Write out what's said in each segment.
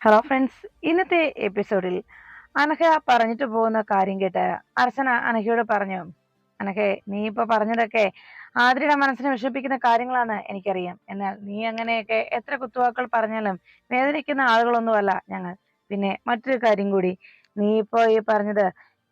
Hello friends ഇന്നത്തെ എപ്പിസോഡിൽ അനഘ പറഞ്ഞിട്ട് പോകുന്ന കാര്യം കേട്ട് അർച്ചന അനഘയോട് പറഞ്ഞു അനഘെ നീ ഇപ്പൊ പറഞ്ഞതൊക്കെ ആതിരയുടെ മനസ്സിനെ വിഷമിപ്പിക്കുന്ന കാര്യങ്ങളാണ് എനിക്കറിയാം. എന്നാൽ നീ അങ്ങനെയൊക്കെ എത്ര കുത്തുവാക്കൾ പറഞ്ഞാലും വേദനിക്കുന്ന ആളുകളൊന്നുമല്ല ഞങ്ങൾ. പിന്നെ മറ്റൊരു കാര്യം കൂടി. നീ ഇപ്പോ ഈ പറഞ്ഞത്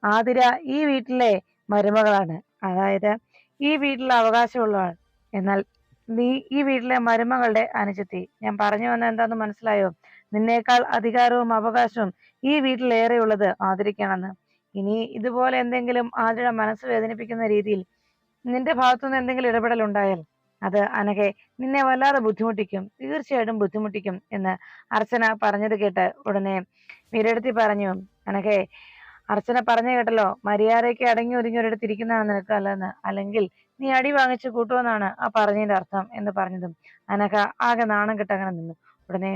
ആതിര ഈ വീട്ടിലെ മരുമകളാണ്. അതായത് ഈ വീട്ടിലെ അവകാശമുള്ളവൾ. എന്നാൽ നീ ഈ വീട്ടിലെ മരുമകളുടെ അനുജത്തി. ഞാൻ പറഞ്ഞു വന്ന എന്താന്ന് മനസ്സിലായോ? നിന്നേക്കാൾ അധികാരവും അവകാശവും ഈ വീട്ടിൽ ഉള്ളത് ആദരിക്കണമെന്ന്. ഇനി ഇതുപോലെ എന്തെങ്കിലും ആതിര മനസ്സ് വേദനിപ്പിക്കുന്ന രീതിയിൽ നിന്റെ ഭാഗത്തുനിന്ന് എന്തെങ്കിലും ഇടപെടൽ ഉണ്ടായാൽ അത് അനഘെ നിന്നെ വല്ലാതെ ബുദ്ധിമുട്ടിക്കും. തീർച്ചയായിട്ടും ബുദ്ധിമുട്ടിക്കും എന്ന് അർച്ചന പറഞ്ഞത് കേട്ട് ഉടനെ വീരെടുത്തി പറഞ്ഞു. അനഘെ അർച്ചന പറഞ്ഞു കേട്ടല്ലോ മര്യാദയ്ക്ക് അടങ്ങി ഒതുങ്ങി ഒരിടത്ത് ഇരിക്കുന്നതാണ് നിനക്ക് അല്ലെന്ന് അല്ലെങ്കിൽ നീ അടി വാങ്ങിച്ച് കൂട്ടുമെന്നാണ് ആ പറഞ്ഞതിന്റെ അർത്ഥം എന്ന് പറഞ്ഞതും അനക ആകെ നാണം കെട്ടങ്ങനെ നിന്നു. ഉടനെ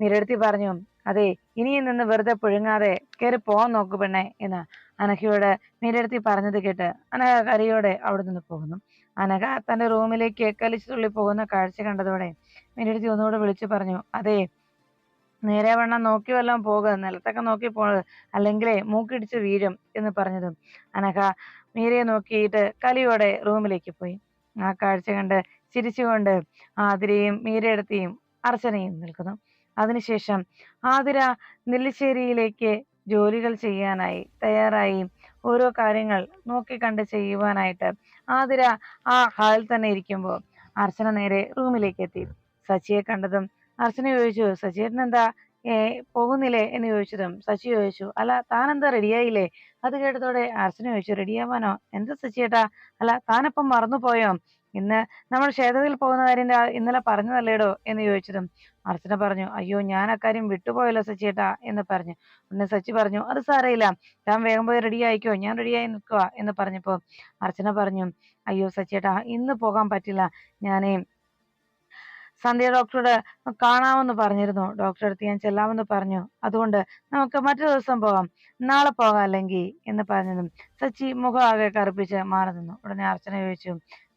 നിരടുത്തി പറഞ്ഞു അതെ ഇനിയും നിന്ന് വെറുതെ പുഴുങ്ങാതെ കയറി പോവാൻ നോക്കു പെണ്ണെ എന്ന് അനഘയോട് നിരടുത്തി പറഞ്ഞത് കേട്ട് അനഘ കരയോടെ അവിടെ നിന്ന് പോകുന്നു. അനഘ തന്റെ റൂമിലേക്ക് കലിച്ചു തുള്ളി പോകുന്ന കാഴ്ച കണ്ടതോടെ നിരടുത്തി ഒന്നുകൂടെ വിളിച്ചു പറഞ്ഞു അതെ നേരെ വണ്ണം നോക്കി വല്ലതും പോകുക നിലത്തൊക്കെ നോക്കി പോ അല്ലെങ്കിലേ മൂക്കിടിച്ച് വീഴും എന്ന് പറഞ്ഞതും അനഘ മീരയെ നോക്കിയിട്ട് കലിയോടെ റൂമിലേക്ക് പോയി. ആ കാഴ്ച കണ്ട് ചിരിച്ചുകൊണ്ട് ആതിരയും മീരയെടുത്തിയും അർച്ചനയും നിൽക്കുന്നു. അതിനുശേഷം ആതിര നെല്ലിശ്ശേരിയിലേക്ക് ജോലികൾ ചെയ്യാനായി തയ്യാറായി ഓരോ കാര്യങ്ങൾ നോക്കിക്കണ്ട് ചെയ്യുവാനായിട്ട് ആതിര ആ ഹാളിൽ തന്നെ ഇരിക്കുമ്പോൾ അർച്ചന നേരെ റൂമിലേക്ക് എത്തി. സച്ചിയെ കണ്ടതും അർച്ചന ചോദിച്ചു സച്ചിയേട്ടൻ എന്താ ഏ പോകുന്നില്ലേ? എന്ന് ചോദിച്ചതും സച്ചി ചോദിച്ചു അല്ല താൻ എന്താ റെഡിയായില്ലേ? അത് കേട്ടതോടെ അർച്ചന ചോദിച്ചു റെഡിയാവാനോ? എന്താ സച്ചിയേട്ടാ? അല്ല താനപ്പം മറന്നുപോയോ? ഇന്ന് നമ്മൾ ക്ഷേത്രത്തിൽ പോകുന്ന കാര്യം ഇന്നലെ പറഞ്ഞതല്ലേടോ എന്ന് ചോദിച്ചതും അർച്ചന പറഞ്ഞു അയ്യോ ഞാൻ അക്കാര്യം വിട്ടുപോയല്ലോ സച്ചിയേട്ടാ എന്ന് പറഞ്ഞു. ഉടനെ സച്ചി പറഞ്ഞു അത് സാരയില്ല താൻ വേഗം പോയി റെഡി ആയിക്കോ ഞാൻ റെഡിയായി നിൽക്കുക എന്ന് പറഞ്ഞപ്പോ അർച്ചന പറഞ്ഞു അയ്യോ സച്ചിയേട്ടാ ഇന്ന് പോകാൻ പറ്റില്ല ഞാനേ സന്ധ്യ ഡോക്ടറോട് കാണാമെന്ന് പറഞ്ഞിരുന്നു. ഡോക്ടറെ അടുത്ത് ഞാൻ ചെല്ലാമെന്ന് പറഞ്ഞു. അതുകൊണ്ട് നമുക്ക് മറ്റൊരു ദിവസം പോകാം നാളെ പോകാം അല്ലെങ്കിൽ എന്ന് പറഞ്ഞതും സച്ചി മുഖം ആകെ കറുപ്പിച്ച് മാറി നിന്നു. ഉടനെ അർച്ചന ചോദിച്ചു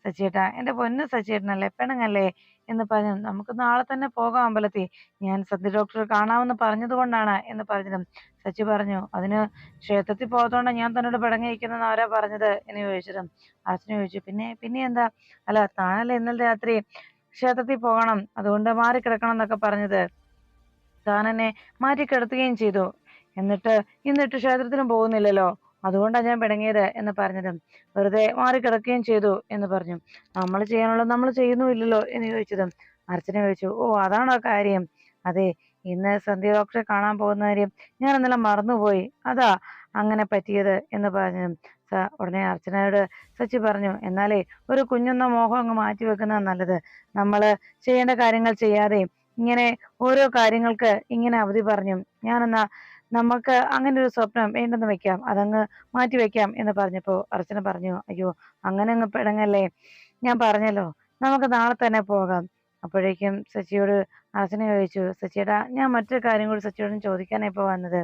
സച്ചിയേട്ടാ എന്റെ പൊന്ന് സച്ചിയേട്ടനല്ലേ പെണ്ണുങ്ങല്ലേ എന്ന് പറഞ്ഞു നമുക്ക് നാളെ തന്നെ പോകാം അമ്പലത്തിൽ. ഞാൻ സത്യ ഡോക്ടറെ കാണാമെന്ന് പറഞ്ഞതുകൊണ്ടാണ് എന്ന് പറഞ്ഞതും. സച്ചി പറഞ്ഞു അതിന് ക്ഷേത്രത്തിൽ പോകാത്തോണ്ട് ഞാൻ തന്നോട് പിടങ്ങിയിരിക്കുന്ന ആരാ പറഞ്ഞത്? എന്ന് ചോദിച്ചതും. അച്ഛനും ചോദിച്ചു പിന്നെ പിന്നെ എന്താ? അല്ല താനല്ലേ ഇന്നലെ രാത്രി ക്ഷേത്രത്തിൽ പോകണം അതുകൊണ്ട് മാറിക്കിടക്കണം എന്നൊക്കെ പറഞ്ഞത്. താൻ എന്നെ മാറ്റിക്കിടത്തുകയും ചെയ്തു. എന്നിട്ട് ഇന്നിട്ട് ക്ഷേത്രത്തിനും പോകുന്നില്ലല്ലോ. അതുകൊണ്ടാണ് ഞാൻ പിണങ്ങിയത് എന്ന് പറഞ്ഞതും. വെറുതെ മാറിക്കിടക്കുകയും ചെയ്തു എന്ന് പറഞ്ഞു. നമ്മൾ ചെയ്യാനുള്ളത് നമ്മൾ ചെയ്യുന്നുമില്ലല്ലോ എന്ന് ചോദിച്ചതും അർച്ചന ചോദിച്ചു ഓ അതാണോ കാര്യം? അതെ ഇന്ന് സന്ധ്യ ഡോക്ടറെ കാണാൻ പോകുന്ന കാര്യം ഞാൻ ഇന്നലെ മറന്നുപോയി. അതാ അങ്ങനെ പറ്റിയത് എന്ന് പറഞ്ഞു ഉടനെ അർച്ചനയോട് സച്ചി പറഞ്ഞു എന്നാലേ ഒരു കുഞ്ഞൊന്ന മോഹം അങ്ങ് മാറ്റി വെക്കുന്നത് നല്ലത്. നമ്മൾ ചെയ്യേണ്ട കാര്യങ്ങൾ ചെയ്യാതെ ഇങ്ങനെ ഓരോ കാര്യങ്ങൾക്ക് ഇങ്ങനെ അവധി പറഞ്ഞു. ഞാനെന്നാ നമുക്ക് അങ്ങനെ ഒരു സ്വപ്നം വേണ്ടെന്ന് വെക്കാം. അതങ്ങ് മാറ്റി വെക്കാം എന്ന് പറഞ്ഞപ്പോ അർച്ചന പറഞ്ഞു അയ്യോ അങ്ങനെ അങ്ങ് പെടങ്ങല്ലേ? ഞാൻ പറഞ്ഞല്ലോ നമുക്ക് നാളെ തന്നെ പോകാം. അപ്പോഴേക്കും സച്ചിയോട് അർച്ചന ചോദിച്ചു സച്ചിയുടെ ഞാൻ മറ്റൊരു കാര്യം കൂടി സച്ചിയോടും ചോദിക്കാനാണ് ഇപ്പൊ വന്നത്?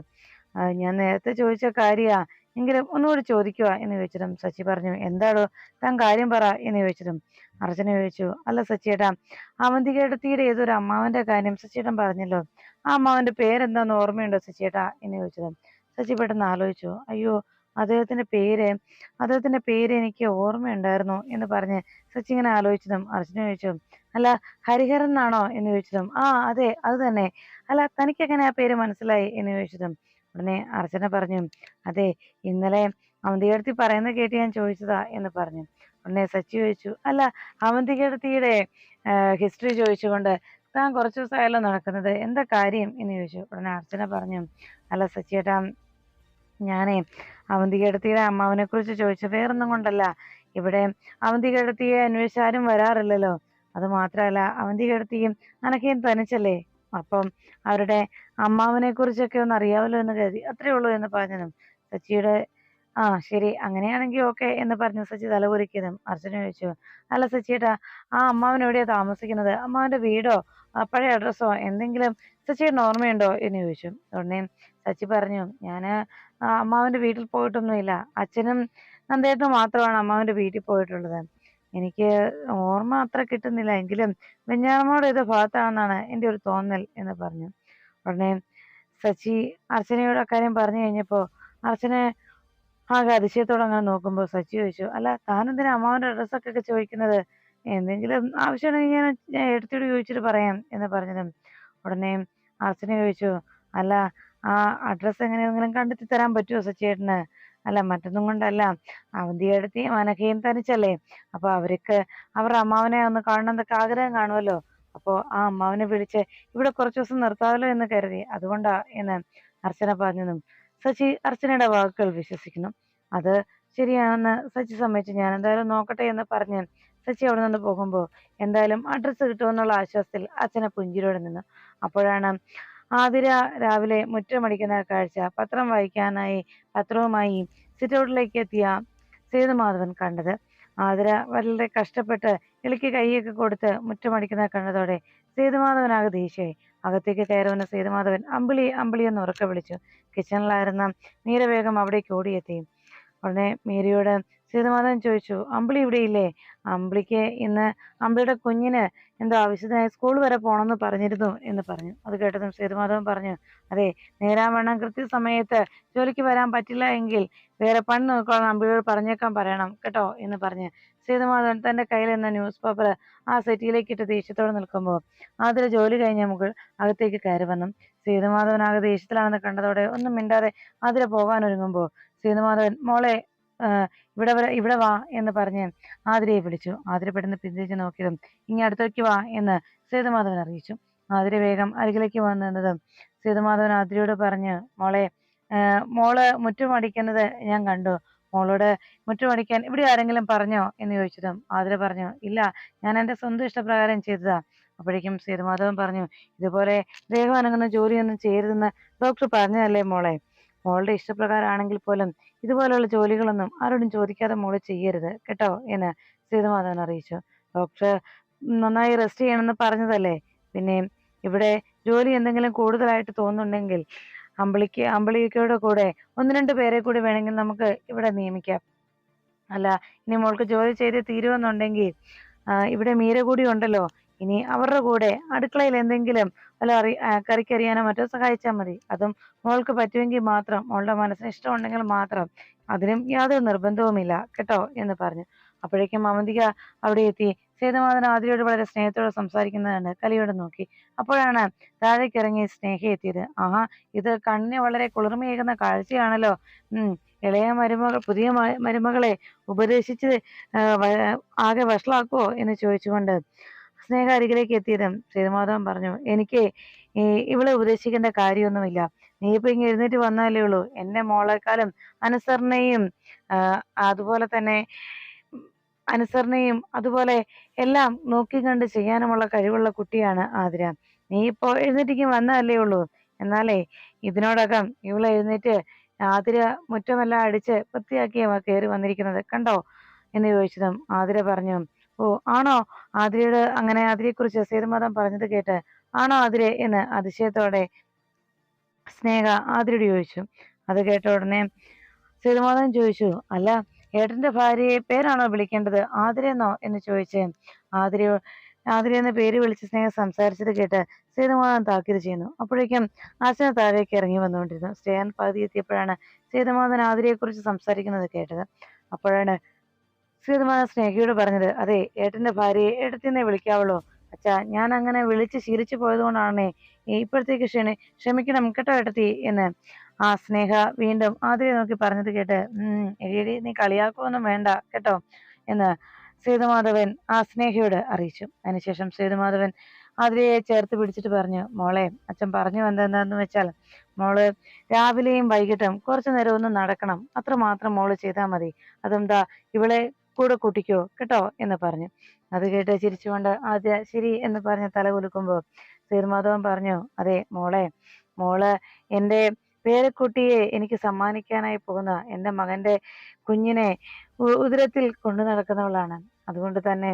ഞാൻ നേരത്തെ ചോദിച്ച കാര്യാ എങ്കിലും ഒന്നുകൂടി ചോദിക്കുക എന്ന് ചോദിച്ചതും സച്ചി പറഞ്ഞു എന്താടോ താൻ കാര്യം പറ എന്ന് ചോദിച്ചതും അർച്ചന ചോദിച്ചു അല്ല സച്ചിയേട്ടാ അവന്തികേടത്തിയുടെ ഏതൊരു അമ്മാവന്റെ കാര്യം സച്ചിയേട്ടൻ പറഞ്ഞല്ലോ? ആ അമ്മാവന്റെ പേരെന്താന്ന് ഓർമ്മയുണ്ടോ സച്ചിയേട്ടാ? എന്ന് ചോദിച്ചതും സച്ചി പെട്ടെന്ന് ആലോചിച്ചു അയ്യോ അദ്ദേഹത്തിന്റെ പേര് അദ്ദേഹത്തിന്റെ പേര് എനിക്ക് ഓർമ്മയുണ്ടായിരുന്നു എന്ന് പറഞ്ഞ് സച്ചി ഇങ്ങനെ ആലോചിച്ചതും അർച്ചന ചോദിച്ചു അല്ല ഹരിഹരൻ എന്നാണോ? എന്ന് ചോദിച്ചതും ആ അതെ അത് തന്നെ. അല്ല തനിക്ക് എങ്ങനെ ആ പേര് മനസ്സിലായി? എന്ന് ചോദിച്ചതും ഉടനെ അർച്ചന പറഞ്ഞു അതെ ഇന്നലെ അവന്തികടത്തി പറയുന്നത് കേട്ട് ഞാൻ ചോദിച്ചതാ എന്ന് പറഞ്ഞു. ഉടനെ സച്ചി ചോദിച്ചു അല്ല അവന്തികടത്തിയുടെ ഹിസ്റ്ററി ചോദിച്ചുകൊണ്ട് താൻ കുറച്ചു ദിവസമായല്ലോ നടക്കുന്നത് എന്താ കാര്യം? എന്ന് ചോദിച്ചു. ഉടനെ അർച്ചന പറഞ്ഞു അല്ല സച്ചിയേട്ടാ ഞാനേ അവന്തികടത്തിയുടെ അമ്മാവനെ കുറിച്ച് ചോദിച്ചു വേറൊന്നും കൊണ്ടല്ല. ഇവിടെ അവന്തികടത്തിയെ അന്വേഷിച്ചാരും വരാറില്ലല്ലോ. അത് മാത്രമല്ല അവന്തികടത്തിയും അനക്കയും തനിച്ചല്ലേ? അപ്പം അവരുടെ അമ്മാവനെ കുറിച്ചൊക്കെ ഒന്ന് അറിയാമല്ലോ എന്ന് കരുതി. അത്രേ ഉള്ളൂ എന്ന് പറഞ്ഞതും. സച്ചിയുടെ ആ ശരി അങ്ങനെയാണെങ്കിൽ ഓക്കെ എന്ന് പറഞ്ഞു സച്ചി തലകുറിക്കതും അർച്ചന ചോദിച്ചു. അല്ല സച്ചിയേട്ടാ ആ അമ്മാവൻ എവിടെയാ താമസിക്കുന്നത്? അമ്മാവന്റെ വീടോ? പഴയ അഡ്രസ്സോ എന്തെങ്കിലും സച്ചിയുടെ ഓർമ്മയുണ്ടോ? എന്ന് ചോദിച്ചു. ഉടനെ സച്ചി പറഞ്ഞു ഞാൻ അമ്മാവന്റെ വീട്ടിൽ പോയിട്ടൊന്നുമില്ല. അച്ഛനും നന്ദേട്ടനും മാത്രമാണ് അമ്മാവന്റെ വീട്ടിൽ പോയിട്ടുള്ളത്. എനിക്ക് ഓർമ്മ അത്ര കിട്ടുന്നില്ല. എങ്കിലും ബെഞ്ഞാറമ്മയുടെ ഇത് ഭാഗത്താണെന്നാണ് എന്റെ ഒരു തോന്നൽ എന്ന് പറഞ്ഞു. ഉടനെ സച്ചി അർച്ചനയോട് അക്കാര്യം പറഞ്ഞു കഴിഞ്ഞപ്പോൾ അർച്ചന ആകെ അതിശയത്തോടെ അങ്ങനെ നോക്കുമ്പോൾ സച്ചി ചോദിച്ചു അല്ല താനെന്തിനാ അമ്മാവന്റെ അഡ്രസ്സൊക്കെ ചോദിക്കുന്നത്? എന്തെങ്കിലും ആവശ്യമുണ്ടെങ്കിൽ ഞാൻ ഞാൻ എടുത്തിട്ട് ചോദിച്ചിട്ട് പറയാം എന്ന് പറഞ്ഞതും. ഉടനെ അർച്ചന ചോദിച്ചു അല്ല ആ അഡ്രസ്സ് എങ്ങനെയെങ്കിലും കണ്ടെത്തി തരാൻ പറ്റുമോ സച്ചിയേട്ടന് അല്ല മറ്റൊന്നും കൊണ്ടല്ല. അവധിയെടുത്തി അനക്കയും തനിച്ചല്ലേ. അപ്പൊ അവർക്ക് അവരുടെ അമ്മാവനെ ഒന്ന് കാണണം കാണണമെന്നൊക്കെ ആഗ്രഹം കാണുമല്ലോ. അപ്പോൾ ആ അമ്മാവനെ വിളിച്ച് ഇവിടെ കുറച്ചു ദിവസം നിർത്താമല്ലോ എന്ന് കരുതി. അതുകൊണ്ടാ എന്ന് അർച്ചന പറഞ്ഞതും. സച്ചി അർച്ചനയുടെ വാക്കുകൾ വിശ്വസിക്കുന്നു. അത് ശരിയാണെന്ന് സച്ചി സമ്മതിച്ചു. ഞാൻ എന്തായാലും നോക്കട്ടെ എന്ന് പറഞ്ഞ് സച്ചി അവിടെ നിന്ന് പോകുമ്പോൾ എന്തായാലും അഡ്രസ്സ് കിട്ടുമെന്നുള്ള ആശ്വാസത്തിൽ അച്ഛനെ പുഞ്ചിരിയോടെ നിന്നു. അപ്പോഴാണ് ആതിര രാവിലെ മുറ്റമടിക്കുന്ന കാഴ്ച. പത്രം വായിക്കാനായി പത്രവുമായി സിറ്റൗട്ടിലേക്ക് എത്തിയ സേതുമാധവൻ കണ്ടത്. ആതിര വളരെ കഷ്ടപ്പെട്ട് ഇളിക്ക് കൈയൊക്കെ കൊടുത്ത് മുറ്റമടിക്കുന്ന കണ്ടതോടെ സേതുമാധവനാകെ ദേഷ്യമായി അകത്തേക്ക് കയറുവന്ന സേതുമാധവൻ അമ്പിളി അമ്പിളി എന്ന് ഉറക്കെ വിളിച്ചു. കിച്ചണിലായിരുന്ന മീര വേഗം അവിടേക്ക് ഓടിയെത്തി. ഉടനെ മീരയോട് സേതുമാധവൻ ചോദിച്ചു അമ്പിളി ഇവിടെ ഇല്ലേ? അമ്പിളിക്ക് ഇന്ന് അമ്പിളിയുടെ കുഞ്ഞിന് എന്തോ ആവശ്യത്തിനായി സ്കൂൾ വരെ പോകണമെന്ന് പറഞ്ഞിരുന്നു എന്ന് പറഞ്ഞു. അത് കേട്ടതും സീതമാധവൻ പറഞ്ഞു അതെ നേരാവണ്ണം കൃത്യസമയത്ത് ജോലിക്ക് വരാൻ പറ്റില്ല എങ്കിൽ വേറെ പണി നോക്കണം അമ്പിളിയോട് പറഞ്ഞേക്കാൻ പറയണം കേട്ടോ എന്ന് പറഞ്ഞ് സീതമാധവൻ തന്റെ കയ്യിൽ നിന്ന് ന്യൂസ് പേപ്പർ ആ സെറ്റിയിലേക്ക് ഇട്ട് ദേഷ്യത്തോടെ നിൽക്കുമ്പോൾ അതിൽ ജോലി കഴിഞ്ഞ മുകൾ അകത്തേക്ക് കയറി വന്നു. സീതമാധവൻ ആകെ ദേഷ്യത്തിലാണെന്ന് കണ്ടതോടെ ഒന്നും മിണ്ടാതെ അതിൽ പോകാൻ ഒരുങ്ങുമ്പോൾ സീതമാധവൻ മോളെ ഇവിടെ വരെ ഇവിടെ വാ എന്ന് പറഞ്ഞ് ആതിരയെ വിളിച്ചു. ആതിര പെട്ടെന്ന് പിന്തിരിച്ച് നോക്കിയതും ഇനി അടുത്തേക്ക് വാ എന്ന് സേതുമാധവൻ അറിയിച്ചു. ആതിര വേഗം അരികിലേക്ക് വന്നതും സേതുമാധവൻ ആതിരയോട് പറഞ്ഞ് മോളെ മോൾ മുറ്റുമടിക്കുന്നത് ഞാൻ കണ്ടു. മോളോട് മുറ്റുമടിക്കാൻ ഇവിടെ ആരെങ്കിലും പറഞ്ഞോ? എന്ന് ചോദിച്ചതും ആതിര പറഞ്ഞു ഇല്ല ഞാൻ എന്റെ സ്വന്തം ഇഷ്ടപ്രകാരം ചെയ്തതാ. അപ്പോഴേക്കും സേതുമാധവൻ പറഞ്ഞു ഇതുപോലെ ദേഹം അനങ്ങുന്ന ജോലിയൊന്നും ചെയ്യരുതെന്ന് ഡോക്ടർ പറഞ്ഞതല്ലേ മോളെ? മോളുടെ ഇഷ്ടപ്രകാരമാണെങ്കിൽ പോലും ഇതുപോലെയുള്ള ജോലികളൊന്നും ആരോടും ചോദിക്കാതെ മോൾ ചെയ്യരുത്. കേട്ടോ? എന്ന് സീതമാധവൻ അറിയിച്ചു. ഡോക്ടർ നന്നായി റെസ്റ്റ് ചെയ്യണമെന്ന് പറഞ്ഞതല്ലേ? പിന്നെ ഇവിടെ ജോലി എന്തെങ്കിലും കൂടുതലായിട്ട് തോന്നുന്നുണ്ടെങ്കിൽ അമ്പിളിക്ക് അമ്പിളിക്കയുടെ കൂടെ ഒന്ന് രണ്ട് പേരെ കൂടി വേണമെങ്കിൽ നമുക്ക് ഇവിടെ നിയമിക്കാം. അല്ല ഇനി മോൾക്ക് ജോലി ചെയ്ത് തീരുമെന്നുണ്ടെങ്കിൽ ഇവിടെ മീര കൂടി ഉണ്ടല്ലോ. ഇനി അവരുടെ കൂടെ അടുക്കളയിൽ എന്തെങ്കിലും വല്ല അറി കറിക്കരിയാനോ മറ്റോ സഹായിച്ചാൽ മതി. അതും മോൾക്ക് പറ്റുമെങ്കിൽ മാത്രം മോളുടെ മനസ്സിന് ഇഷ്ടമുണ്ടെങ്കിൽ മാത്രം. അതിനും യാതൊരു നിർബന്ധവുമില്ല കേട്ടോ എന്ന് പറഞ്ഞു. അപ്പോഴേക്കും അവന്തിക അവിടെ എത്തി. സേതുമാധവൻ ആതിരയോട് വളരെ സ്നേഹത്തോടെ സംസാരിക്കുന്നതാണ് കലിയോട് നോക്കി. അപ്പോഴാണ് താഴേക്ക് ഇറങ്ങി സ്നേഹ എത്തിയത്. ആഹാ ഇത് കണ്ണിന് വളരെ കുളിർമയേകുന്ന കാഴ്ചയാണല്ലോ. ഉം ഇളയ മരുമകൾ പുതിയ മരുമകളെ ഉപദേശിച്ച് ആകെ വഷളാക്കുവോ എന്ന് ചോദിച്ചുകൊണ്ട് സ്നേഹ അരികിലേക്ക് എത്തിയതും ശ്രീമാധവൻ പറഞ്ഞു എനിക്ക് ഇവളെ ഉപദേശിക്കേണ്ട കാര്യമൊന്നുമില്ല. നീ ഇപ്പൊ ഇങ്ങനെ എഴുന്നേറ്റ് വന്നാലേ ഉള്ളൂ. എന്റെ മോളെക്കാളും അനുസരണയും അതുപോലെ തന്നെ അനുസരണയും അതുപോലെ എല്ലാം നോക്കി കണ്ട് ചെയ്യാനുമുള്ള കഴിവുള്ള കുട്ടിയാണ് ആതിര. നീ ഇപ്പോ എഴുന്നേറ്റിക്കും വന്നതല്ലേ ഉള്ളൂ. എന്നാലേ ഇതിനോടകം ഇവളെ എഴുന്നേറ്റ് ആതിര മുറ്റമെല്ലാം അടിച്ച് വൃത്തിയാക്കിയ കയറി വന്നിരിക്കുന്നത് കണ്ടോ? എന്ന് ചോദിച്ചതും ആതിര പറഞ്ഞു ഓ ആണോ? ആതിരയോട് അങ്ങനെ ആതിരയെക്കുറിച്ച് സേതുമാധവൻ പറഞ്ഞത് കേട്ട് ആണോ ആതിരെ എന്ന് അതിശയത്തോടെ സ്നേഹ ആതിരയോട് ചോദിച്ചു. അത് കേട്ട ഉടനെ സേതുമാധവൻ ചോദിച്ചു അല്ല ഏട്ടന്റെ ഭാര്യയെ പേരാണോ വിളിക്കേണ്ടത്? ആതിരയെന്നോ എന്ന്? ചോദിച്ച് ആതിരയോ ആതിര എന്ന പേര് വിളിച്ച് സ്നേഹം സംസാരിച്ചത് കേട്ട് സേതുമാധവൻ താക്കീത് ചെയ്യുന്നു. അപ്പോഴേക്കും ആശന താഴേക്ക് ഇറങ്ങി വന്നുകൊണ്ടിരുന്നു. സ്നേഹൻ പകുതി എത്തിയപ്പോഴാണ് സേതുമാധവൻ ആതിരയെക്കുറിച്ച് സംസാരിക്കുന്നത് കേട്ടത്. അപ്പോഴാണ് ശ്രീധമാന സ്നേഹിയോട് പറഞ്ഞത് അതെ ഏട്ടന്റെ ഭാര്യയെ ഏട്ടത്തിന്നെ വിളിക്കാവുള്ളൂ. അച്ഛാ ഞാൻ അങ്ങനെ വിളിച്ച് ശീലിച്ചു പോയതുകൊണ്ടാണേ ഇപ്പോഴത്തേക്ക് ക്ഷണി ക്ഷമിക്കണം കേട്ടോ ഏട്ടത്തി എന്ന്. ആ സ്നേഹ വീണ്ടും ആതിരെ നോക്കി പറഞ്ഞത് കേട്ട് ഉം നീ കളിയാക്കുമൊന്നും വേണ്ട കേട്ടോ എന്ന് സേതുമാധവൻ ആ സ്നേഹയോട് അറിയിച്ചു. അതിനുശേഷം സേതുമാധവൻ ആതിരയെ ചേർത്ത് പിടിച്ചിട്ട് പറഞ്ഞു മോളെ അച്ഛൻ പറഞ്ഞു വന്നതെന്താന്ന് വെച്ചാൽ മോൾ രാവിലെയും വൈകിട്ടും കുറച്ചു നേരം ഒന്ന് നടക്കണം. അത്രമാത്രം മോൾ ചെയ്താൽ മതി. അതെന്താ ഇവളെ കൂടെ കൂട്ടിക്കോ കേട്ടോ എന്ന് പറഞ്ഞു. അത് കേട്ട് ചിരിച്ചുകൊണ്ട് ആദ്യ ശരി എന്ന് പറഞ്ഞ് തല കുലുക്കുമ്പോൾ സീർമാധവൻ പറഞ്ഞു അതെ മോളെ മോൾ എന്റെ പേരക്കുട്ടിയെ എനിക്ക് സമ്മാനിക്കാനായി പോകുന്ന എന്റെ മകന്റെ കുഞ്ഞിനെ ഉദരത്തിൽ കൊണ്ടു നടക്കുന്നവളാണ്. അതുകൊണ്ട് തന്നെ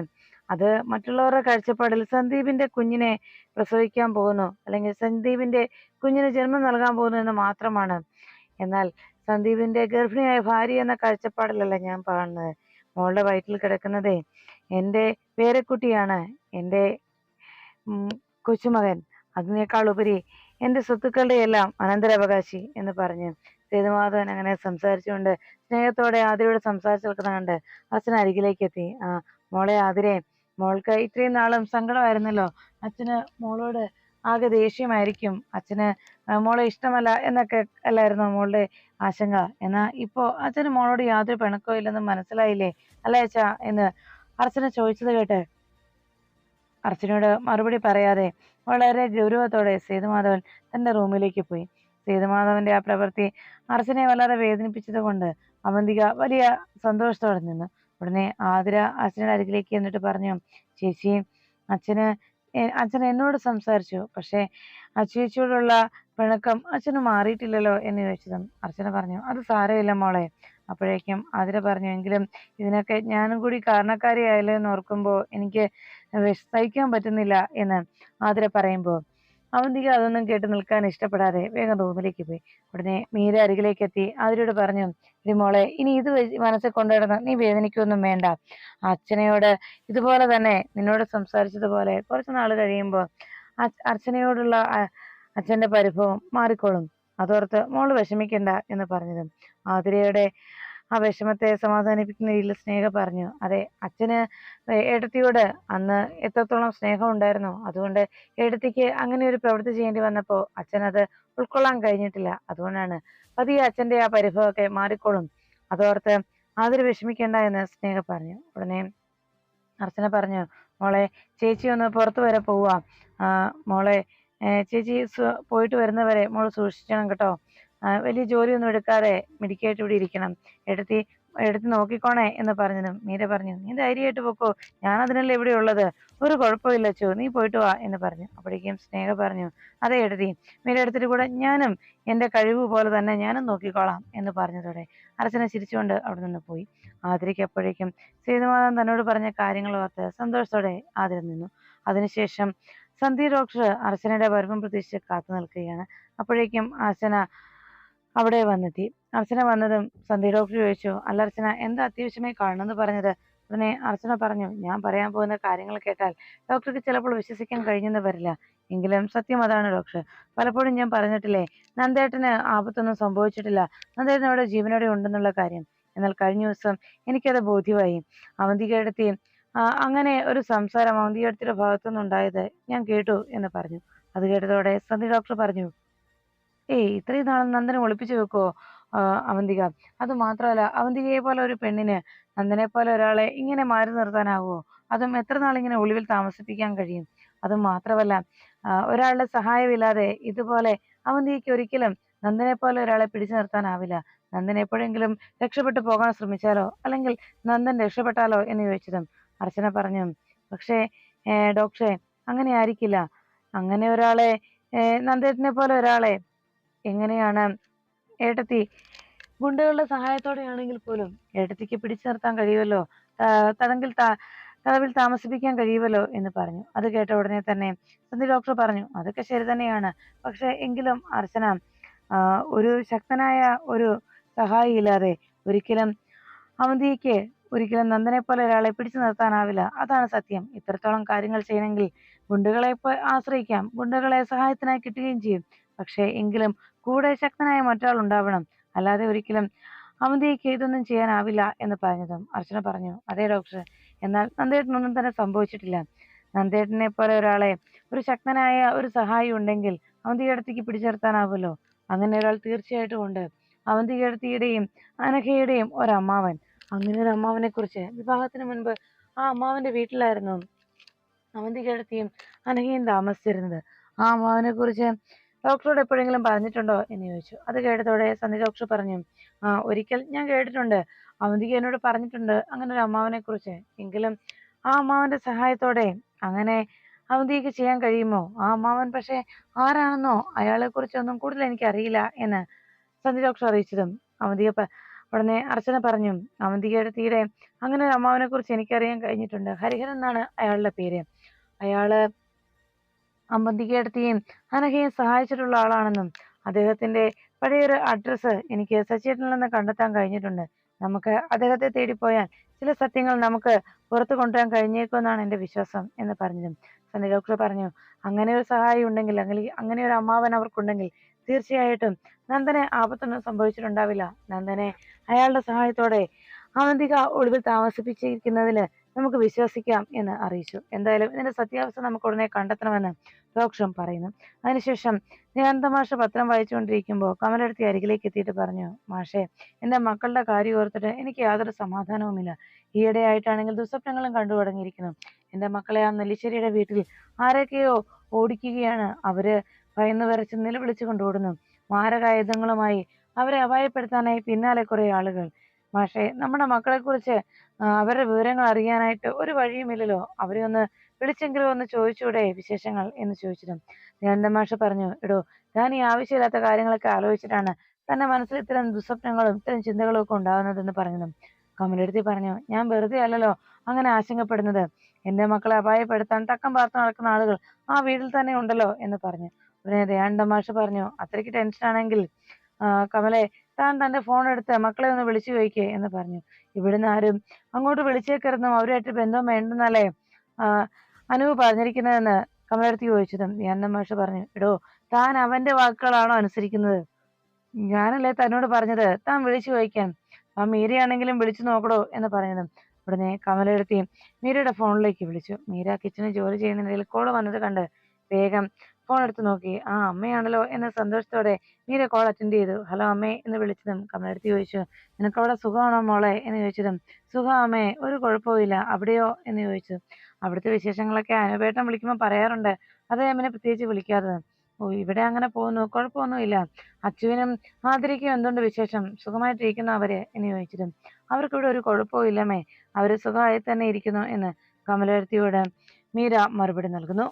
അത് മറ്റുള്ളവരുടെ കാഴ്ചപ്പാടിൽ സന്ദീപിന്റെ കുഞ്ഞിനെ പ്രസവിക്കാൻ പോകുന്നു അല്ലെങ്കിൽ സന്ദീപിന്റെ കുഞ്ഞിന് ജന്മം നൽകാൻ പോകുന്നു എന്ന് മാത്രമാണ്. എന്നാൽ സന്ദീപിന്റെ ഗർഭിണിയായ ഭാര്യ എന്ന കാഴ്ചപ്പാടിലല്ല ഞാൻ കാണുന്നത് മോളുടെ വയറ്റിൽ കിടക്കുന്നതേ എന്റെ പേരക്കുട്ടിയാണ് എന്റെ കൊച്ചുമകൻ. അതിനേക്കാൾ ഉപരി എന്റെ സ്വത്തുക്കളുടെ എല്ലാം അനന്തരാവകാശി എന്ന് പറഞ്ഞു. സേതുമാധവൻ അങ്ങനെ സംസാരിച്ചുകൊണ്ട് സ്നേഹത്തോടെ ആതിരയോട് സംസാരിച്ചു നിൽക്കുന്ന കണ്ട് അച്ഛൻ അരികിലേക്ക് എത്തി. ആ മോളെ ആതിരെ മോൾക്ക് ഇത്രയും നാളും സങ്കടമായിരുന്നല്ലോ. അച്ഛന് മോളോട് ആകെ ദേഷ്യമായിരിക്കും. അച്ഛന് മോളെ ഇഷ്ടമല്ല എന്നൊക്കെ അല്ലായിരുന്നു മോളുടെ ആശങ്ക? എന്നാ ഇപ്പോ അച്ഛന് മോളോട് യാതൊരു പിണക്കവും ഇല്ലെന്ന് മനസ്സിലായില്ലേ? അല്ലേ അച്ഛാ? എന്ന് അർച്ചന ചോദിച്ചത് കേട്ട് അർച്ചനയോട് മറുപടി പറയാതെ വളരെ ഗൗരവത്തോടെ സേതുമാധവൻ തന്റെ റൂമിലേക്ക് പോയി. സേതുമാധവന്റെ ആ പ്രവൃത്തി അർച്ചനയെ വല്ലാതെ വേദനിപ്പിച്ചത് കൊണ്ട് അവന്തിക വലിയ സന്തോഷത്തോടെ നിന്നു. ഉടനെ ആതിര അച്ഛനയുടെ അരികിലേക്ക് എന്നിട്ട് പറഞ്ഞു ചേച്ചി അച്ഛന് അച്ഛൻ എന്നോട് സംസാരിച്ചു. പക്ഷേ അച്ചേച്ചിയോടുള്ള പിണക്കം അച്ഛന് മാറിയിട്ടില്ലല്ലോ എന്ന് ചോദിച്ചതും അർച്ചന പറഞ്ഞു അത് സാരമില്ല മോളെ. അപ്പോഴേക്കും ആതിര പറഞ്ഞു എങ്കിലും ഇതിനൊക്കെ ഞാനും കൂടി കാരണക്കാരിയായല്ലോ എന്ന് ഓർക്കുമ്പോൾ എനിക്ക് സഹിക്കാൻ പറ്റുന്നില്ല എന്ന് ആതിര പറയുമ്പോൾ അവന്തിക അതൊന്നും കേട്ട് നിൽക്കാൻ ഇഷ്ടപ്പെടാതെ വേഗം റൂമിലേക്ക് പോയി. ഉടനെ മീര അരികിലേക്ക് എത്തി. ആതിരയോട് പറഞ്ഞു ഇടി മോളെ ഇനി ഇത് മനസ്സിൽ കൊണ്ടുവരുന്ന നീ വേദനിക്കൊന്നും വേണ്ട. അച്ഛനയോട് ഇതുപോലെ തന്നെ നിന്നോട് സംസാരിച്ചതുപോലെ കുറച്ച് നാൾ കഴിയുമ്പോൾ അർച്ചനയോടുള്ള അച്ഛന്റെ പരിഭവം മാറിക്കോളും. അതോർത്ത് മോൾ വിഷമിക്കണ്ട എന്ന് പറഞ്ഞതും. ആതിരയുടെ ആ വിഷമത്തെ സമാധാനിപ്പിക്കുന്ന രീതിയിൽ സ്നേഹ പറഞ്ഞു. അതെ അച്ഛന് ഏടത്തിയോട് അന്ന് എത്രത്തോളം സ്നേഹം ഉണ്ടായിരുന്നു അതുകൊണ്ട് ഏടത്തിക്ക് അങ്ങനെ ഒരു പ്രവൃത്തി ചെയ്യേണ്ടി വന്നപ്പോൾ അച്ഛൻ അത് ഉൾക്കൊള്ളാൻ കഴിഞ്ഞിട്ടില്ല. അതുകൊണ്ടാണ് പതിയെ അച്ഛന്റെ ആ പരിഭവമൊക്കെ മാറിക്കോളും. അതോർത്ത് ആതിര വിഷമിക്കേണ്ട എന്ന് സ്നേഹ പറഞ്ഞു. ഉടനെ അർച്ചന പറഞ്ഞു മോളെ ചേച്ചി ഒന്ന് പുറത്തു വരെ പോവാ. മോളെ ചേച്ചി പോയിട്ട് വരുന്നവരെ മോൾ സൂക്ഷിക്കണം കേട്ടോ. വലിയ ജോലിയൊന്നും എടുക്കാതെ മിടിക്കായിട്ട് ഇവിടെ ഇരിക്കണം. എടുത്തി എടുത്ത് നോക്കിക്കോണേ എന്ന് പറഞ്ഞതും മീര പറഞ്ഞു നീ ധൈര്യമായിട്ട് പൊക്കോ ഞാൻ അതിനല്ലേ ഇവിടെ ഉള്ളത്? ഒരു കുഴപ്പമില്ല ചോ നീ പോയിട്ട് വാ എന്ന് പറഞ്ഞു. അപ്പോഴേക്കും സ്നേഹ പറഞ്ഞു അതെ എടുത്തി മീര എടുത്തിട്ട് കൂടെ ഞാനും എന്റെ കഴിവ് പോലെ തന്നെ ഞാനും നോക്കിക്കോളാം എന്ന് പറഞ്ഞതോടെ അർച്ചന ചിരിച്ചുകൊണ്ട് അവിടെ നിന്ന് പോയി. ആതിരയ്ക്ക് അപ്പോഴേക്കും സേതുമാധവൻ തന്നോട് പറഞ്ഞ കാര്യങ്ങൾ ഓർത്ത് സന്തോഷത്തോടെ ആതിര നിന്നു. അതിനുശേഷം സന്ധ്യ ഡോക്ടർ അർച്ചനയുടെ വരവും പ്രതീക്ഷിച്ച് കാത്തു നിൽക്കുകയാണ്. അപ്പോഴേക്കും അർച്ചന അവിടെ വന്നെത്തി. അർച്ചന വന്നതും സന്ധി ഡോക്ടർ ചോദിച്ചു അല്ല അർച്ചന എന്താ അത്യാവശ്യമായി കാണണമെന്ന് പറഞ്ഞത്? ഉടനെ അർച്ചന പറഞ്ഞു ഞാൻ പറയാൻ പോകുന്ന കാര്യങ്ങൾ കേട്ടാൽ ഡോക്ടർക്ക് ചിലപ്പോൾ വിശ്വസിക്കാൻ കഴിഞ്ഞെന്ന് വരില്ല. എങ്കിലും സത്യം അതാണ് ഡോക്ടർ പലപ്പോഴും ഞാൻ പറഞ്ഞിട്ടില്ലേ നന്ദേട്ടന് ആപത്തൊന്നും സംഭവിച്ചിട്ടില്ല. നന്ദേട്ടൻ അവിടെ ജീവനോടെ ഉണ്ടെന്നുള്ള കാര്യം. എന്നാൽ കഴിഞ്ഞ ദിവസം എനിക്കത് ബോധ്യമായി. അവന്തികയെടുത്തി അങ്ങനെ ഒരു സംസാരം അവന്തികയുടെ ഭാഗത്തുനിന്നുണ്ടായത് ഞാൻ കേട്ടു എന്ന് പറഞ്ഞു. അത് കേട്ടതോടെ സന്ധി ഡോക്ടർ പറഞ്ഞു ഏയ് ഇത്രയും നാളും നന്ദനെ ഒളിപ്പിച്ചു വെക്കോ അവന്തിക അത് മാത്രമല്ല അവന്തികയെ പോലെ ഒരു പെണ്ണിന് നന്ദനെ പോലെ ഒരാളെ ഇങ്ങനെ മാറി നിർത്താനാവോ അതും എത്ര നാളിങ്ങനെ ഒളിവിൽ താമസിപ്പിക്കാൻ കഴിയും? അത് മാത്രമല്ല ഒരാളുടെ സഹായമില്ലാതെ ഇതുപോലെ അവന്തികയ്ക്ക് ഒരിക്കലും നന്ദനെ പോലെ ഒരാളെ പിടിച്ചു നിർത്താനാവില്ല. നന്ദൻ എപ്പോഴെങ്കിലും രക്ഷപ്പെട്ടു പോകാൻ ശ്രമിച്ചാലോ? അല്ലെങ്കിൽ നന്ദൻ രക്ഷപ്പെട്ടാലോ? എന്ന് ചോദിച്ചതും അർച്ചന പറഞ്ഞു. പക്ഷേ ഡോക്ടറെ അങ്ങനെ ആയിരിക്കില്ല അങ്ങനെ ഒരാളെ നന്ദേട്ടനെ പോലെ ഒരാളെ എങ്ങനെയാണ് ഏട്ടത്തി ഗുണ്ടകളുടെ സഹായത്തോടെയാണെങ്കിൽ പോലും ഏട്ടത്തിക്ക് പിടിച്ചു നിർത്താൻ കഴിയുമല്ലോ? തടങ്കിൽ തടവിൽ താമസിപ്പിക്കാൻ കഴിയുമല്ലോ? എന്ന് പറഞ്ഞു. അത് കേട്ട ഉടനെ തന്നെ സന്ധി ഡോക്ടർ പറഞ്ഞു. അതൊക്കെ ശരി തന്നെയാണ്. പക്ഷെ എങ്കിലും അർച്ചന ഒരു ശക്തനായ ഒരു സഹായി ഇല്ലാതെ ഒരിക്കലും അവന്തിക്ക് ഒരിക്കലും നന്ദനെ പോലെ ഒരാളെ പിടിച്ചു നിർത്താനാവില്ല. അതാണ് സത്യം. ഇത്രത്തോളം കാര്യങ്ങൾ ചെയ്യണമെങ്കിൽ ഗുണ്ടുകളെ ആശ്രയിക്കാം. ഗുണ്ടുകളെ സഹായത്തിനായി കിട്ടുകയും ചെയ്യും. പക്ഷേ എങ്കിലും കൂടെ ശക്തനായ മറ്റൊരാൾ ഉണ്ടാവണം. അല്ലാതെ ഒരിക്കലും അവന്തിക്ക് ഇതൊന്നും ചെയ്യാനാവില്ല എന്ന് പറഞ്ഞതും അർച്ചന പറഞ്ഞു. അതേ ഡോക്ടർ എന്നാൽ നന്ദേട്ടനൊന്നും തന്നെ സംഭവിച്ചിട്ടില്ല. നന്ദേട്ടനെ പോലെ ഒരാളെ ഒരു ശക്തനായ ഒരു സഹായി ഉണ്ടെങ്കിൽ അവന്തികടത്തേക്ക് പിടിച്ചെടുത്താനാവുമല്ലോ അങ്ങനെ ഒരാൾ തീർച്ചയായിട്ടും ഉണ്ട്. അവന്തികടത്തിയുടെയും അനഘയുടെയും ഒരമ്മാവൻ. അങ്ങനെ ഒരു അമ്മാവനെ കുറിച്ച് വിവാഹത്തിന് മുൻപ് ആ അമ്മാവന്റെ വീട്ടിലായിരുന്നു അവന്തികടത്തിയും അനഘയും താമസിച്ചിരുന്നത്. ആ അമ്മാവനെ കുറിച്ച് ഡോക്ടറോട് എപ്പോഴെങ്കിലും പറഞ്ഞിട്ടുണ്ടോ എന്ന് ചോദിച്ചു. അത് കേട്ടതോടെ സന്ധി ഡോക്ടർ പറഞ്ഞു ആ ഒരിക്കൽ ഞാൻ കേട്ടിട്ടുണ്ട്. അവന്തിക എന്നോട് പറഞ്ഞിട്ടുണ്ട് അങ്ങനെ ഒരു അമ്മാവനെ കുറിച്ച് എങ്കിലും ആ അമ്മാവന്റെ സഹായത്തോടെ അങ്ങനെ അവന്തിക്ക് ചെയ്യാൻ കഴിയുമോ? ആ അമ്മാവൻ പക്ഷെ ആരാണെന്നോ അയാളെ കുറിച്ചൊന്നും കൂടുതൽ എനിക്ക് അറിയില്ല എന്ന് സന്ധി ഡോക്ടർ അറിയിച്ചതും അവന്തിക ഉടനെ അർച്ചന പറഞ്ഞു അവന്തികയുടെ തീരെ അങ്ങനെ ഒരു അമ്മാവനെ കുറിച്ച് എനിക്കറിയാൻ കഴിഞ്ഞിട്ടുണ്ട്. ഹരിഹരൻ എന്നാണ് അയാളുടെ പേര്. അയാൾ അമ്പന്തികയെടുത്തിയും അനഘയും സഹായിച്ചിട്ടുള്ള ആളാണെന്നും അദ്ദേഹത്തിന്റെ പഴയൊരു അഡ്രസ്സ് എനിക്ക് സച്ചേട്ടനിൽ നിന്ന് കണ്ടെത്താൻ കഴിഞ്ഞിട്ടുണ്ട്. നമുക്ക് അദ്ദേഹത്തെ തേടിപ്പോയാൽ ചില സത്യങ്ങൾ നമുക്ക് പുറത്തു കൊണ്ടുവരാൻ കഴിഞ്ഞേക്കുമെന്നാണ് എന്റെ വിശ്വാസം എന്ന് പറഞ്ഞതും. സന്ധി ഡോക്ടർ പറഞ്ഞു അങ്ങനെ ഒരു സഹായി ഉണ്ടെങ്കിൽ അല്ലെങ്കിൽ അങ്ങനെ ഒരു അമ്മാവൻ അവർക്കുണ്ടെങ്കിൽ തീർച്ചയായിട്ടും. നന്ദനെ ആപത്തൊന്നും സംഭവിച്ചിട്ടുണ്ടാവില്ല. നന്ദനെ അയാളുടെ സഹായത്തോടെ അവന്തിക ഒളിവിൽ താമസിപ്പിച്ചിരിക്കുന്നതിൽ നമുക്ക് വിശ്വസിക്കാം എന്ന് അറിയിച്ചു. എന്തായാലും ഇതിന്റെ സത്യാവസ്ഥ നമുക്ക് ഉടനെ കണ്ടെത്തണമെന്ന് ഡോക്ടറും പറയുന്നു. അതിനുശേഷം നിരന്ത മാഷ പത്രം വായിച്ചുകൊണ്ടിരിക്കുമ്പോൾ കമലെടുത്തി അരികിലേക്ക് എത്തിയിട്ട് പറഞ്ഞു മാഷേ എന്റെ മക്കളുടെ കാര്യം ഓർത്തിട്ട് എനിക്ക് യാതൊരു സമാധാനവുമില്ല. ഈയിടെയായിട്ടാണെങ്കിൽ ദുസ്വപ്നങ്ങളും കണ്ടു തുടങ്ങിയിരിക്കുന്നു. എന്റെ മക്കളെ ആ നെല്ലിശ്ശേരിയുടെ വീട്ടിൽ ആരൊക്കെയോ ഓടിക്കുകയാണ്. അവർ ഭയന്ന് വരച്ച് നിലവിളിച്ചു കൊണ്ടോടുന്നു മാരകായുധങ്ങളുമായി അവരെ അപായപ്പെടുത്താനായി പിന്നാലെ കുറെ ആളുകൾ. മാഷേ നമ്മുടെ മക്കളെക്കുറിച്ച് അവരുടെ വിവരങ്ങൾ അറിയാനായിട്ട് ഒരു വഴിയുമില്ലല്ലോ. അവരെ ഒന്ന് വിളിച്ചെങ്കിലും ഒന്ന് ചോദിച്ചൂടെ വിശേഷങ്ങൾ എന്ന് ചോദിച്ചിരുന്നു. ദയാനന്ദ മാഷ പറഞ്ഞു? എടോ ഞാൻ ഈ ആവശ്യമില്ലാത്ത കാര്യങ്ങളൊക്കെ ആലോചിച്ചിട്ടാണ് തന്റെ മനസ്സിൽ ഇത്തരം ദുസ്വപ്നങ്ങളും ഇത്തരം ചിന്തകളും ഒക്കെ ഉണ്ടാകുന്നതെന്ന് പറഞ്ഞതും. കമലെടുത്തി പറഞ്ഞു ഞാൻ വെറുതെ അല്ലല്ലോ അങ്ങനെ ആശങ്കപ്പെടുന്നത്. എന്റെ മക്കളെ അപായപ്പെടുത്താൻ തക്കം പാർത്ത് നടക്കുന്ന ആളുകൾ ആ വീട്ടിൽ തന്നെ ഉണ്ടല്ലോ എന്ന് പറഞ്ഞു. ഉടനെ ദയാനന്ദ മാഷ് പറഞ്ഞു അത്രയ്ക്ക് ടെൻഷൻ ആണെങ്കിൽ കമലെ താൻ തന്റെ ഫോൺ എടുത്ത് മക്കളെ ഒന്ന് വിളിച്ചു ചോദിക്കേ എന്ന് പറഞ്ഞു. ഇവിടുന്ന് ആരും അങ്ങോട്ട് വിളിച്ചേക്കരുന്നും അവരുമായിട്ട് ബന്ധം വേണ്ടെന്നല്ലേ അനുവ് പറഞ്ഞിരിക്കുന്നതെന്ന് കമലടുത്ത് ചോദിച്ചതും ദയാനന്ദ മാഷ് പറഞ്ഞു എടോ താൻ അവന്റെ വാക്കുകളാണോ അനുസരിക്കുന്നത്? ഞാനല്ലേ തന്നോട് പറഞ്ഞത് താൻ വിളിച്ചു ചോദിക്കാൻ. ആ മീരയാണെങ്കിലും വിളിച്ചു നോക്കടോ എന്ന് പറഞ്ഞതും ഉടനെ കമലെടുത്തി മീരയുടെ ഫോണിലേക്ക് വിളിച്ചു. മീര കിച്ചണിൽ ജോലി ചെയ്യുന്നതിനിടയിൽ കോൾ വന്നത് കണ്ട് വേഗം ഫോൺ എടുത്ത് നോക്കി. ആ അമ്മയാണല്ലോ എന്ന സന്തോഷത്തോടെ മീര കോൾ അറ്റൻഡ് ചെയ്തു. ഹലോ അമ്മേ എന്ന് വിളിച്ചതും കമലെടുത്ത് ചോദിച്ചു. നിനക്ക് അവിടെ സുഖമാണോ മോളെ? എന്ന് ചോദിച്ചതും സുഖം അമ്മേ ഒരു കുഴപ്പമില്ല അവിടെയോ? എന്ന് ചോദിച്ചു. അവിടുത്തെ വിശേഷങ്ങളൊക്കെ അനുപേട്ടം വിളിക്കുമ്പോൾ പറയാറുണ്ട്. അതേ അമ്മനെ പ്രത്യേകിച്ച് വിളിക്കാത്തത്. ഓ ഇവിടെ അങ്ങനെ പോകുന്നു. കുഴപ്പമൊന്നുമില്ല. അച്ചുവിനും ആതിരയ്ക്കും എന്തുണ്ട് വിശേഷം? സുഖമായിട്ടിരിക്കുന്നു അവർ? എന്ന് ചോദിച്ചതും അവർക്കിവിടെ ഒരു കുഴപ്പവും ഇല്ലമ്മേ അവർ സുഖമായി തന്നെ ഇരിക്കുന്നു എന്ന് കമലവർത്തിയോട് മീര മറുപടി നൽകുന്നു.